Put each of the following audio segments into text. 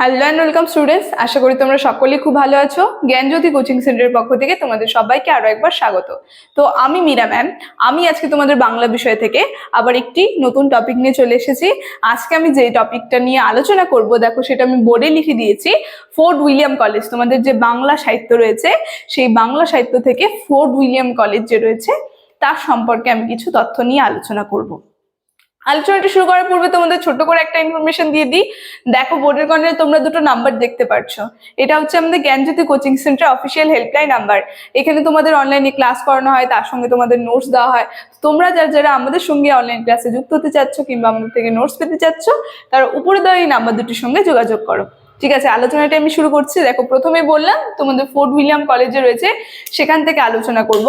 Hello and welcome students আশা করি তোমরা সকলেই খুব ভালো আছো। জ্ঞানজ্যোতি কোচিং সেন্টারের পক্ষ থেকে তোমাদের সবাইকে আরও একবার স্বাগত। তো আমি মীরা ম্যাম। আমি আজকে তোমাদের বাংলা বিষয় থেকে আবার একটি নতুন টপিক নিয়ে চলে এসেছি। আজকে আমি যে টপিকটা নিয়ে আলোচনা করব, দেখো সেটা আমি বোর্ডে লিখে দিয়েছি ফোর্ট উইলিয়াম কলেজ তোমাদের যে বাংলা সাহিত্য রয়েছে, সেই বাংলা সাহিত্য থেকে ফোর্ট উইলিয়াম কলেজ যে রয়েছে, তার সম্পর্কে আমি কিছু তথ্য নিয়ে আলোচনা করব। আলোচনাটা শুরু করার পূর্বে তোমাদের ছোট করে একটা ইনফরমেশন দিয়ে দিই। দেখো, বোর্ডের কর্নারে তোমরা দুটো নাম্বার দেখতে পাচ্ছ। এটা হচ্ছে আমাদের Gyanjyoti coaching centre official helpline number এখানে তোমাদের অনলাইনে ক্লাস করানো হয়, তার সঙ্গে তোমাদের নোটস দেওয়া হয়। তোমরা যারা যারা আমাদের সঙ্গে অনলাইন ক্লাসে যুক্ত হতে চাচ্ছ কিংবা আমাদের থেকে নোটস পেতে চাচ্ছ, তারা উপরে দেওয়া এই নাম্বার দুটির সঙ্গে যোগাযোগ করো। ঠিক আছে, আলোচনাটা আমি শুরু করছি। দেখো, প্রথমে বললাম, তোমাদের ফোর্ট উইলিয়াম কলেজে রয়েছে, সেখান থেকে আলোচনা করব।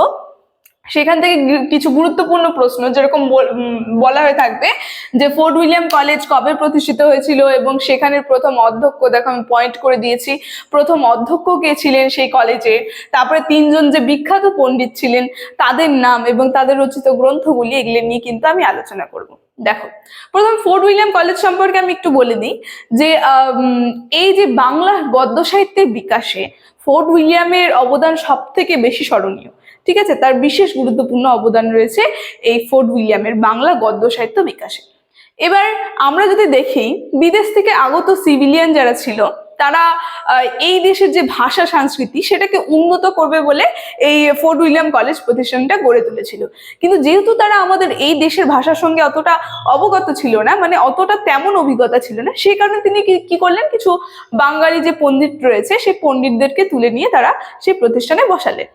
সেখান থেকে কিছু গুরুত্বপূর্ণ প্রশ্ন যেরকম বল- হয়ে থাকবে যে ফোর্ট উইলিয়াম কলেজ কবে প্রতিষ্ঠিত হয়েছিল এবং সেখানের প্রথম অধ্যক্ষ, দেখো আমি পয়েন্ট করে দিয়েছি, প্রথম অধ্যক্ষ কে ছিলেন সেই কলেজে তারপরে তিনজন যে বিখ্যাত পণ্ডিত ছিলেন তাদের নাম এবং তাদের রচিত গ্রন্থগুলি এগুলি নিয়ে কিন্তু আমি আলোচনা করব। দেখো, প্রথম ফোর্ট উইলিয়াম কলেজ সম্পর্কে আমি একটু বলে দিই যে এই যে বাংলা গদ্য সাহিত্যের বিকাশে ফোর্ট উইলিয়ামের অবদান সব থেকে বেশি স্মরণীয়। ঠিক আছে? তার বিশেষ গুরুত্বপূর্ণ অবদান রয়েছে এই ফোর্ট উইলিয়ামের বাংলা গদ্য সাহিত্য বিকাশে। এবার আমরা যদি দেখি, বিদেশ থেকে আগত সিভিলিয়ান যারা ছিল, তারা এই দেশের যে ভাষা সংস্কৃতি, সেটাকে উন্নত করবে বলে এই ফোর্ট উইলিয়াম কলেজ প্রতিষ্ঠানটা গড়ে তুলেছিল। কিন্তু যেহেতু তারা আমাদের এই দেশের ভাষার সঙ্গে অতটা অবগত ছিল না মানে অতটা তেমন অভিজ্ঞতা ছিল না, সেই কারণে তিনি কি করলেন? কিছু বাঙালি যে পণ্ডিত রয়েছে, সেই পণ্ডিতদেরকে তুলে নিয়ে তারা সেই প্রতিষ্ঠানে বসালেন।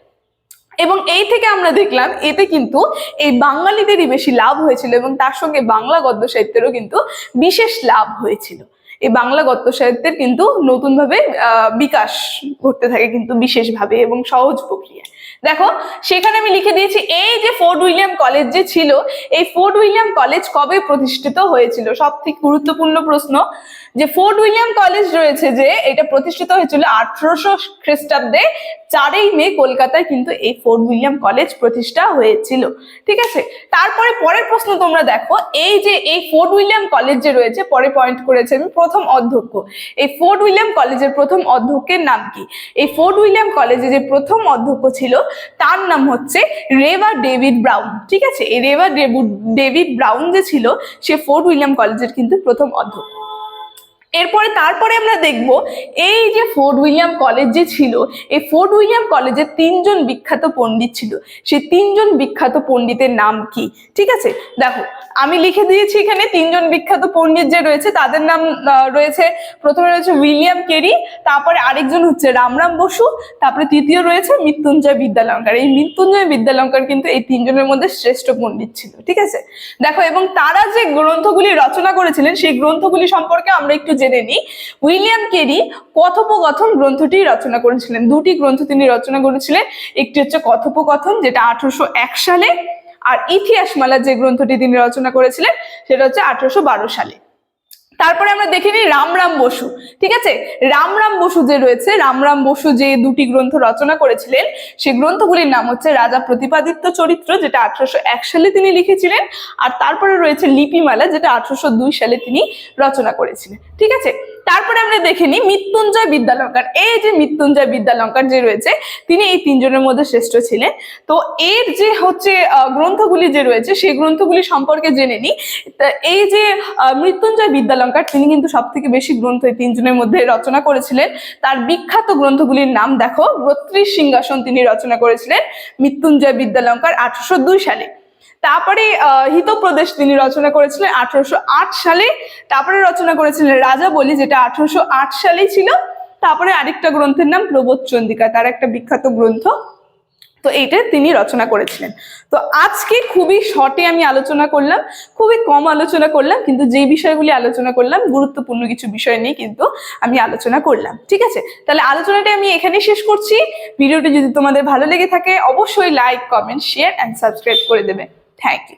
এবং এই থেকে আমরা দেখলাম এতে কিন্তু এই বাঙালিদেরই বেশি লাভ হয়েছিল এবং তার সঙ্গে বাংলা গদ্য সাহিত্যেরও কিন্তু বিশেষ লাভ হয়েছিল। এই বাংলা গদ্য সাহিত্যের কিন্তু নতুনভাবে আহ, বিকাশ ঘটতে থাকে কিন্তু বিশেষভাবে এবং সহজ প্রক্রিয়া দেখো, সেখানে আমি লিখে দিয়েছি, এই যে ফোর্ট উইলিয়াম কলেজ যে ছিল, এই ফোর্ট উইলিয়াম কলেজ কবে প্রতিষ্ঠিত হয়েছিল? সব থেকে গুরুত্বপূর্ণ প্রশ্ন, যে ফোর্ট উইলিয়াম কলেজ রয়েছে যে, এটা প্রতিষ্ঠিত হয়েছিল আঠারোশো খ্রিস্টাব্দে, চারই মে কলকাতায় কিন্তু এই ফোর্ট উইলিয়াম কলেজ প্রতিষ্ঠা হয়েছিল। ঠিক আছে? তারপরে পরের প্রশ্ন তোমরা দেখো, এই যে, এই ফোর্ট উইলিয়াম কলেজ যে রয়েছে, পরে পয়েন্ট করেছে আমি, প্রথম অধ্যক্ষ। এই ফোর্ট উইলিয়াম কলেজের প্রথম অধ্যক্ষের নাম কি? এই ফোর্ট উইলিয়াম কলেজে যে প্রথম অধ্যক্ষ ছিল তার নাম হচ্ছে রেভা ডেভিড ব্রাউন, ঠিক আছে? এই রেভা ডেভিড ব্রাউন যে ছিল, সে ফোর্ট উইলিয়াম কলেজের কিন্তু প্রথম অধ্যক্ষ। এরপরে তারপরে আমরা দেখব এই যে ফোর্ট উইলিয়াম কলেজ যে ছিল, এই ফোর্ট উইলিয়াম কলেজে তিনজন বিখ্যাত পণ্ডিত ছিল। সেই তিনজন বিখ্যাত পণ্ডিতের নাম কি? ঠিক আছে? দেখো, আমি লিখে দিয়েছি এখানে তিনজন বিখ্যাত পণ্ডিত যে রয়েছে, তাদের নাম রয়েছে, প্রথমে রয়েছে উইলিয়াম কেরি, তারপরে আরেকজন হচ্ছে রামরাম বসু, তারপরে তৃতীয় রয়েছে মৃত্যুঞ্জয় বিদ্যালঙ্কার। এই মৃত্যুঞ্জয় বিদ্যালঙ্কার কিন্তু এই তিনজনের মধ্যে শ্রেষ্ঠ পণ্ডিত ছিল, ঠিক আছে? দেখো, এবং তারা যে গ্রন্থগুলি রচনা করেছিলেন, সেই গ্রন্থগুলি সম্পর্কে আমরা একটু জেনে নিই। উইলিয়াম কেরি কথোপকথন গ্রন্থটি রচনা করেছিলেন। দুটি গ্রন্থ তিনি রচনা করেছিলেন। একটি হচ্ছে কথোপকথন, যেটা আঠারোশো এক সালে, আর ইতিহাসমালা যে গ্রন্থটি তিনি রচনা করেছিলেন, সেটা হচ্ছে আঠারোশো বারো সালে। তারপরে আমরা দেখে নিই রামরাম বসু, ঠিক আছে? রামরাম বসু যে রয়েছে রামরাম বসু যে দুটি গ্রন্থ রচনা করেছিলেন, সে গ্রন্থগুলির নাম হচ্ছে রাজা প্রতিপাদিত্য চরিত্র, যেটা আঠারোশো এক সালে তিনি লিখেছিলেন, আর তারপরে রয়েছে লিপিমালা, যেটা আঠারোশো দুই সালে তিনি রচনা করেছিলেন, ঠিক আছে? তারপরে আমরা দেখে নিই মৃত্যুঞ্জয় বিদ্যালঙ্কার। এই যে মৃত্যুঞ্জয় বিদ্যালঙ্কার যে রয়েছে, তিনি এই তিনজনের মধ্যে শ্রেষ্ঠ ছিলেন। তো এর যে হচ্ছে গ্রন্থগুলি যে রয়েছে, সেই গ্রন্থগুলি সম্পর্কে জেনে নিই। এই যে মৃত্যুঞ্জয় বিদ্যালঙ্কার, তিনি কিন্তু সব থেকে বেশি গ্রন্থ এই তিনজনের মধ্যে রচনা করেছিলেন। তার বিখ্যাত গ্রন্থগুলির নাম দেখো বত্রিশ সিংহাসন তিনি রচনা করেছিলেন মৃত্যুঞ্জয় বিদ্যালঙ্কার আঠারোশো দুই সালে। তারপরে হিতপ্রদেশ তিনি রচনা করেছিলেন আঠারোশো আট সালে। তারপরে রচনা করেছিলেন রাজা বলি, যেটা আঠারোশো আট সালেই ছিল। তারপরে আরেকটা গ্রন্থের নাম প্রবোধ চন্দিকা তার একটা বিখ্যাত গ্রন্থ। তো এইটা তিনি রচনা করেছিলেন। তো আজকে খুবই শর্টে আমি আলোচনা করলাম, খুবই কম আলোচনা করলাম, কিন্তু যে বিষয়গুলি আলোচনা করলাম, গুরুত্বপূর্ণ কিছু বিষয় নিয়ে কিন্তু আমি আলোচনা করলাম, ঠিক আছে? তাহলে আলোচনাটা আমি এখানেই শেষ করছি। ভিডিওটি যদি তোমাদের ভালো লেগে থাকে, অবশ্যই like comment share and subscribe করে দেবে। Thank you.